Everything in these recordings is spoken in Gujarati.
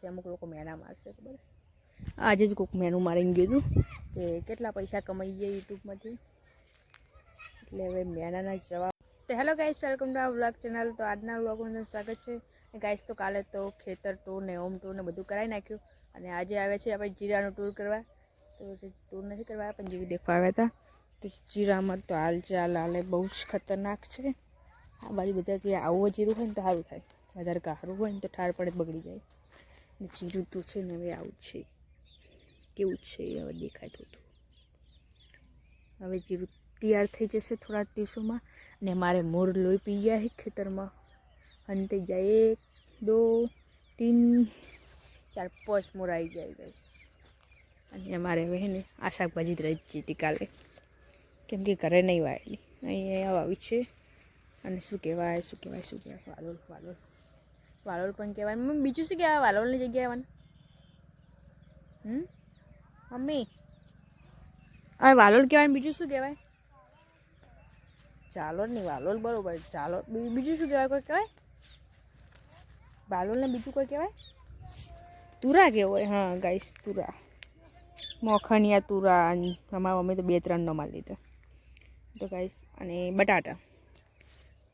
પછી અમુક લોકો મેના મારશે ખબર આજે જ કોઈક મેનું મારીને ગયું હતું. કે કેટલા પૈસા કમાઈ ગયા યુટ્યુબમાંથી? એટલે હવે મેનાના જવાબ. તો હેલો ગાઈસ વેલકમ ટુ આ વ્લોગ ચેનલ તો આજના વ્લોગમાં સ્વાગત છે. ગાઈસ તો કાલે તો ખેતર ટૂર ને હોમ ટૂર ને બધું કરાવી નાખ્યું. અને આજે આવે છે આપણે જીરાનો ટૂર કરવા. તો ટૂર નથી કરવા પણ જેવી દેખવા આવ્યા હતા તો જીરામાં તો હાલ ચાલ હાલે બહુ જ ખતરનાક છે. આ બાજુ બધા કે આવું જીરું હોય ને તો સારું થાય. વધારે કારું હોય ને તો ઠાર પડે બગડી જાય. જીરું તો છે ને હવે આવું છે. કેવું છે હવે દેખાય થોડું હવે જીરું તૈયાર થઈ જશે થોડા દિવસોમાં અને મારે મોર લોહી પી ગયા છે ખેતરમાં. અને થઈ જાય એક, દો, તીન, ચાર, પાંચ મોર આવી જાય બસ. અને અમારે હવે ને આ શાકભાજી જ રહી જ હતી કાલે. કેમ કે ઘરે નહીં વાયેલી. અહીંયા આવી છે. અને શું કહેવાય શું કહેવાય શું કહેવાય? વાલોલ વાલોલ. વાલોલ પણ કહેવાય. મમ્મી, બીજું શું કહેવાય? વાલોલની જગ્યાએ આવવાનું હમ? મમ્મી. હવે વાલોલ કહેવાય બીજું શું કહેવાય? ચાલોલ નહીં વાલોલ બરોબર. ચાલો. બીજું શું કહેવાય કોઈ કહેવાય? વાલોલને બીજું કોઈ કહેવાય? તુરા કહેવાય. હા, ગાઈસ, તુરા. મોખણિયા તુરા અમારા મમ્મી તો બે ત્રણનો માલ લીધો. તો ગાઈસ, અને બટાટા.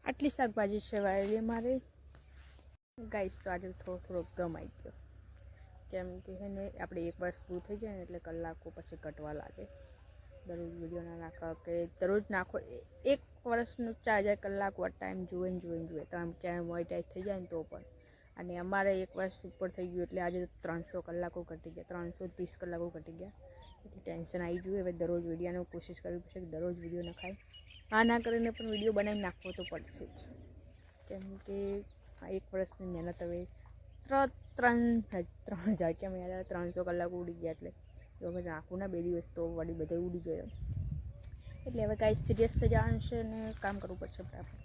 આટલી શાકભાજી છે વાયેલી મારે ગાઈસ તો આજે થોડો થોડો ગમાઈ ગયો. કેમ કે છે ને, આપણે એક વર્ષ પૂરું થઈ જાય ને એટલે કલાકો પછી કટવા લાગે. દરરોજ વીડિયો ના નાખો કે દરરોજ નાખો. એક વર્ષનું ચાર હજાર કલાક વાર ટાઈમ જુએ ને જુએ ને તો આમ ક્યાંય મોનિટાઈઝ થઈ જાય ને તો પણ. અને અમારે એક વર્ષ ઉપર થઈ ગયું એટલે આજે ત્રણસો કલાકો ઘટી ગયા. ત્રણસો ત્રીસ કલાકો ઘટી ગયા. એટલે ટેન્શન આવી ગયું. હવે દરરોજ વિડીયોનો કોશિશ કરવી પડશે કે દરરોજ વીડિયો નખાય. આ ના કરીને પણ વીડિયો બનાવી નાખવો તો પડશે જ. કેમ કે આ એક વર્ષની મહેનત હવે ત્રણ ત્રણ ત્રણ હજાર કેમ યાદ ત્રણસો કલાક ઉડી ગયા એટલે. તો હવે રાખું ના બે દિવસ તો વળી બધે ઉડી ગયો એટલે હવે કાંઈ સિરિયસ થઈ જવાનું અને કામ કરવું પડશે બરાબર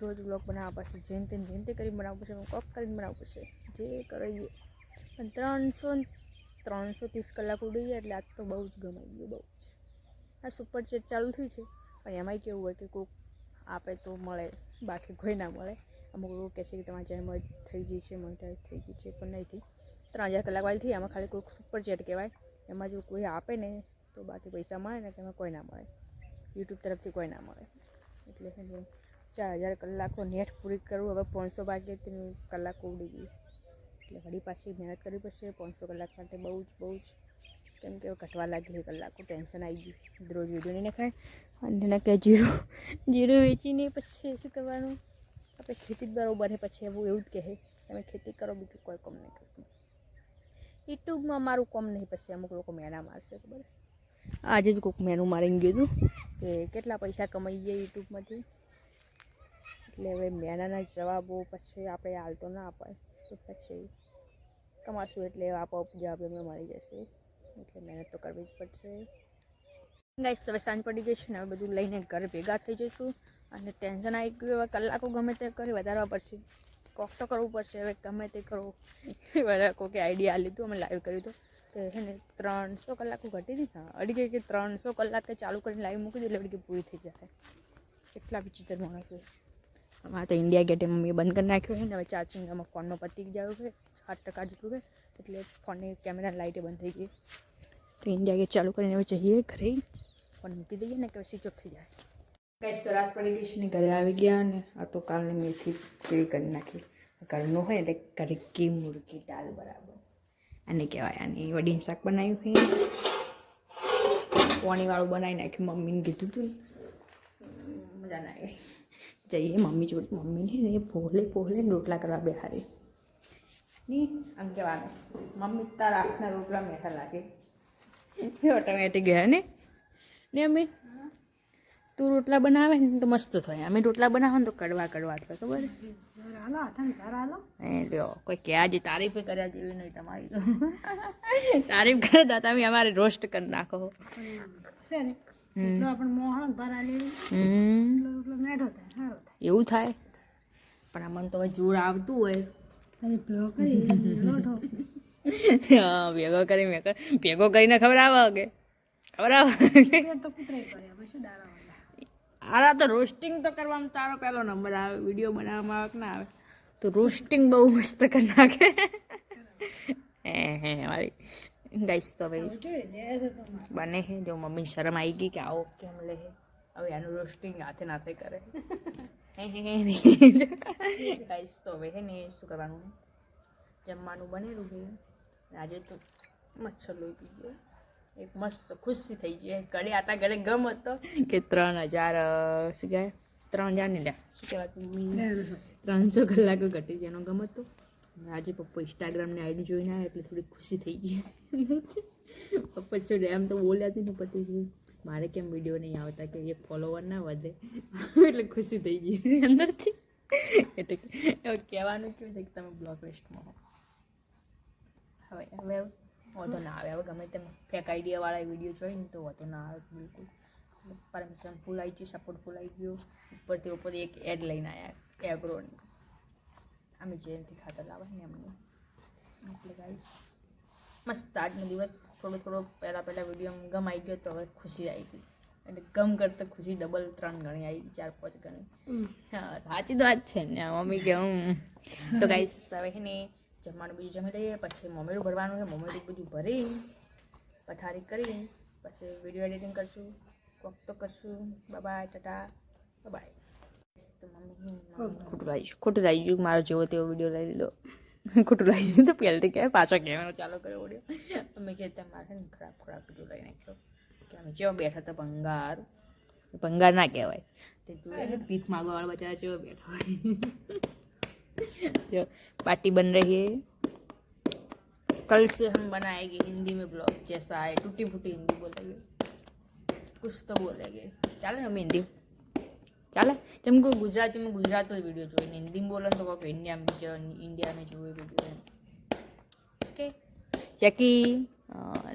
રોજ બ્લોગ બનાવવા પડશે, જેમ તેમ, જેમ તે કરીને બનાવવું પડશે કોક કરીને બનાવવું પડશે. જે કરીએ. પણ ત્રણસો ત્રણસો ત્રીસ કલાક ઉડી ગયા એટલે આજ તો બહુ જ ગમાઈ ગયું, બહુ જ. આ સુપર ચેટ ચાલુ થયું છે. પણ એમાંય કેવું હોય કે કોઈક આપે તો મળે, બાકી કોઈ ના મળે. અમુક લોકો કહે છે કે તમારી ચેનલ થઈ ગઈ છે મોનિટાઈઝ થઈ ગઈ છે, પણ નહીં થઈ. ત્રણ હજાર કલાક વાળી થઈ એમાં ખાલી કોઈક સુપર ચેટ કહેવાય. એમાં જો કોઈ આપે ને, તો બાકી પૈસા મળે ને તેમાં કોઈ ના મળે. યુટ્યુબ તરફથી કોઈ ના મળે. એટલે ચાર હજાર કલાકો નેટ પૂરી કરવું હવે પાંચસો બાકી હતી કલાકો ઉડી ગઈ. એટલે વળી પાછી મહેનત કરવી પડશે પાંચસો કલાક માટે બહુ જ બહુ જ. કેમ કે ઘટવા લાગી કલાકો, ટેન્શન આવી ગયું. રોજ વીડિયો નહીં નખાય અને એના કે જીરું જીરું વેચીને પછી શું કરવાનું? આપણે ખેતી જ બરોબર છે, પછી એવું એવું જ કહે. તમે ખેતી કરો, બીજું કોઈ કામ નહીં કરતું. યુટ્યુબમાં મારું કામ નહીં, પછી અમુક લોકો મેના મારશે, ખબર આજે જ કોઈક મેનું મારીને ગયું હતું કે કેટલા પૈસા કમાઈ ગયા યુટ્યુબમાંથી એટલે હવે મેનાના જવાબો પછી આપણે હાલ તો ના અપાય. તો પછી કમાશું એટલે આપોઆપ જવાબ એમને મળી જશે. એટલે મહેનત તો કરવી જ પડશે. ગાઈસ હવે સાંજ પડી જશે ને હવે બધું લઈને ઘરે ભેગા થઈ જઈશું. અને ટેન્શન આવી ગયું, હવે કલાકો ગમે તે કરી વધારવા પડશે. કોક તો કરવું પડશે, હવે ગમે તે કરવું બધા કોકે આઈડિયા લીધું અમે લાઈવ કર્યું હતું કે છે ને ત્રણસો કલાકો ઘટી હતી હા, અડી ગઈ કે ત્રણસો કલાકે ચાલુ કરીને લાઈવ મૂકી દે એટલે અડી પૂરી થઈ જાય કેટલા વિચિત્ર માણસો અમારે તો ઇન્ડિયા ગેટે મમ્મીએ બંધ કરી નાખ્યો છે ને, હવે ચાર્જિંગ આમાં ફોનનો પતી ગયો છે, સાત ટકા જેટલું છે, એટલે ફોનની કેમેરા લાઇટે બંધ થઈ ગઈ. તો ઇન્ડિયા ગેટ ચાલુ કરીને હવે જઈએ ઘરે. ફોન મૂકી દઈએ ને, કે સ્વિચ ઓફ થઈ જાય. કઈ તો રાત પડી ગઈ છે ને ઘરે આવી ગયા ને આ તો કાલની મેથી પીળી કરી નાખી. ઘરનું હોય એટલે કડકી મુરગી દાલ બરાબર. આને કહેવાય, આની વડીને શાક બનાવ્યું છે. પોણીવાળું બનાવી નાખ્યું, મમ્મીને કીધું હતું મજા ના આવી. જઈએ મમ્મી જોડે. મમ્મીને એ પહોલે પહોલે રોટલા કરવા બેહારી ની આમ કહેવાનું, મમ્મી તારા આખના રોટલા મેઠા લાગે. ઓટોમેટિક ગયા ને. ને અમે તું રોટલા બનાવે ને તો મસ્ત થાય. અમે રોટલા બનાવો ને તો કડવા કડવા થાય ખબર? એ લ્યો કોઈ કે આજે તારીફ કર્યા જેવી નહીં તમારી તો. તારીફ કરે તો તમે અમારે રોસ્ટ કરી નાખો. એવું થાય? પણ આમાં તો જોર આવતું હોય. હા ભેગો કરી મેં ભેગો કરીને આવે કે? ખવડાવો આરા તો રોસ્ટિંગ તો કરવામાં તારો પહેલો નંબર આવે વીડિયો બનાવવામાં આવે કે ના આવે. તો રોસ્ટિંગ બહુ મસ્ત કરી નાખે. હે મારી ગાઈશ તો ભાઈ બને હે, જો મમ્મી શરમ આવી ગઈ કે આવો કેમ લે હે. હવે આનું રોસ્ટિંગ હાથે નાથે કરે. હે હે ગાઈશ તો હવે હે ને, શું કરવાનું જમવાનું બનેલું છે આજે તો મચ્છર લઈ ગયો. એક મસ્ત ખુશી થઈ ગઈ. ઘરે આટા ઘરે ગમ હતો કે ત્રણ હજાર, શું કહેવાય? ત્રણ હજાર ને લ્યા. શું કહેવાય? ત્રણસો કલાકો ઘટી જેનો ગમ હતો આજે પપ્પા ઇન્સ્ટાગ્રામની આઈડી જોઈને આવ્યા એટલે થોડી ખુશી થઈ ગઈ. પપ્પા છોડે એમ તો બોલ્યા હતી ને પતિ મારે કેમ વીડિયો નહીં આવતા કે એક ફોલોવર ના વધે? એટલે ખુશી થઈ ગઈ અંદરથી. એટલે કહેવાનું કેવું છે કે તમે બ્લોક લિસ્ટમાં હવે હવે વાંધો ના આવે. હવે ગમે તેમ ફેક આઈડિયાવાળા વીડિયો જોઈ ને તો વાંધો ના આવે બિલકુલ. પરમિશન ફૂલ આવી ગયું સપોર્ટ ફૂલ આવી ગયો. ઉપરથી ઉપરથી એક એડ લઈને આવ્યા એગ્રોની અમે જેનથી ખાતર લાવે ને એમને. એટલે ગાઈસ મસ્ત આજનો દિવસ. થોડો થોડો પહેલાં પહેલાં વીડિયો ગમ આવી ગયો તો હવે ખુશી આવી ગઈ. એટલે ગમ કરતાં ખુશી ડબલ ત્રણ ગણી આવી ચાર પાંચ ગણી. હા સાચી તો વાત છે ને મમ્મી કે હું તો ગાઈસ હવે ને જમવાનું બીજું જમી લઈએ પછી મમેરું ભરવાનું છે મમેરું બધું ભરી પથારી કરી પછી વીડિયો એડિટિંગ કરશું કોક તો કરશું. બાય ટાટા. બાય ખોટું લાવી ખોટું લાવી ગયું મારો જેવો તેવો વીડિયો લઈ લીધો. ખોટું લાવી ગયું તો પહેલથી કહેવાય પાછો કહેવાનો ચાલુ કર્યો વીડિયો અમે કે તેમ મારે છે ને ખરાબ ખરાબ વીડિયો લઈ નાખ્યો. કે અમે જેવો બેઠા હતા ભંગાર. ભંગાર ના કહેવાય. તે તું ભીખ માગવાવાળા બચારા જેવો બેઠો હોય. जो पार्टी बन रही है कल से हम बनाएंगे हिंदी में ब्लॉग जैसा है टूटी फूटी हिंदी बोलेंगे कुछ तो बोलेंगे ચાલે ને અમે હિન્દી ચાલે જેમ કે ગુજરાતીમાં ગુજરાતનો વિડીયો જોઈએ ને હિન્દીમાં બોલે ને તો કોઈ ઇન્ડિયામાં બીજા ઇન્ડિયામાં જોઈએ વિડીયો એમ ઓકે ચકી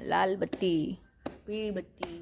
લાલ બત્તી પીળી બત્તી